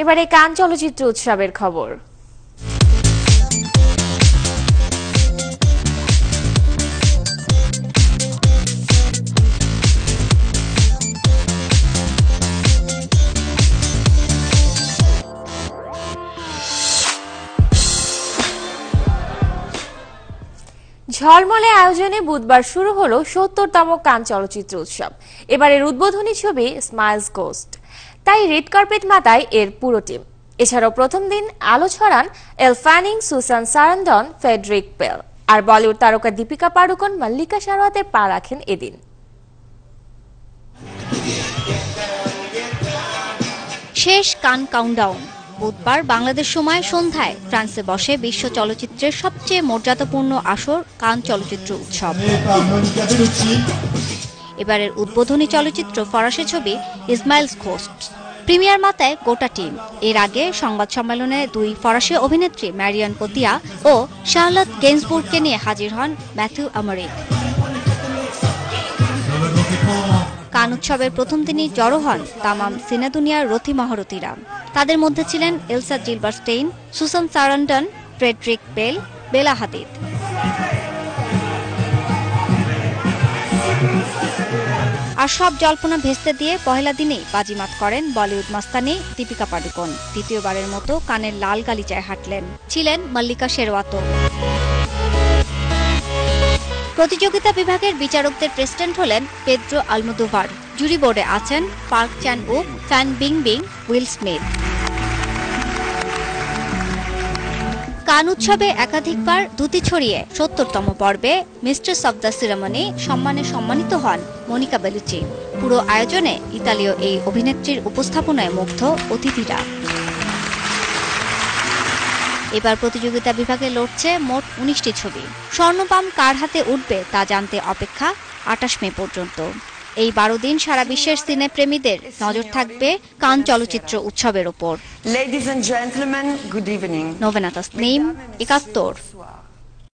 এবারে কান চলচ্চিত্র উৎসবের খবর। ঝলমলে আয়োজনে বুধবার শুরু হলো সত্তরতম কান চলচ্চিত্র উৎসব। এবারের উদ্বোধনী ছবি স্মাইলস গোস্ট তাই রেড কার্পেট মাতায় এর পুরো টিম। এছাড়াও প্রথম দিন আলো ছড়ান এল ফ্যানিং, সুসান সারান্ডন ফেডরিক পেল। আর বলিউড তারকা দীপিকা পাড়ুকোন, মল্লিকা শারওয়াতের পা রাখেন এদিন। শেষ কান কাউন্টডাউন বুধবার বাংলাদেশ সময় সন্ধ্যায় ফ্রান্সে বসে বিশ্ব চলচ্চিত্রের সবচেয়ে মর্যাদাপূর্ণ আসর কান চলচ্চিত্র উৎসব। এবারের উদ্বোধনী চলচ্চিত্র ফরাসি ছবি ইসমাইলস ঘোস্ট প্রিমিয়ার মাতায় গোটা টিম। এর আগে সংবাদ সম্মেলনে দুই ফরাসি অভিনেত্রী ম্যারিয়ান পতিয়া ও শার্লট গেন্সবুর্গকে নিয়ে হাজির হন ম্যাথিউ আমরিক কান উৎসবের প্রথম দিনই জড়ো হন তামাম সিনেদুনিয়ার রথি মহারথীরা। তাদের মধ্যে ছিলেন Elsa Zylberstein Susan Sarandon, Frederick Bell, Bella Hadid আর সব জল্পনা ভেস্তে দিয়ে পহেলা দিনেই বাজিমাত করেন বলিউড মাস্তানি দীপিকা পাডুকোন। দ্বিতীয়বারের মতো কানের লাল গালিচায় হাঁটলেন। ছিলেন মল্লিকা শেরওয়াত। প্রতিযোগিতা বিভাগের বিচারকদের প্রেসিডেন্ট হলেন পেদ্রো আলমুদুভার। জুরি বোর্ডে আছেন Park Chan Wook Fan Bingbing, Will Smith. Cannes উৎসবে একাধিকবার দুতি ছড়িয়ে সত্তরতম পর্বে মিস্ট্রেস অব দ্য সিরামনি সম্মানে সম্মানিত হন মনিকা বেলুচি। পুরো আয়োজনে ইতালীয় এই অভিনেত্রীর উপস্থাপনায় মুগ্ধ অতিথিরা। এবার প্রতিযোগিতা বিভাগে লড়ছে মোট উনিশটি ছবি। স্বর্ণপাম কার হাতে উঠবে তা জানতে অপেক্ষা আটাশ মে পর্যন্ত। এই বারো দিন সারা বিশ্বের সিনে প্রেমীদের নজর থাকবে কান চলচ্চিত্র উৎসবের ওপর. নভেনা তসনিম একাত্তর.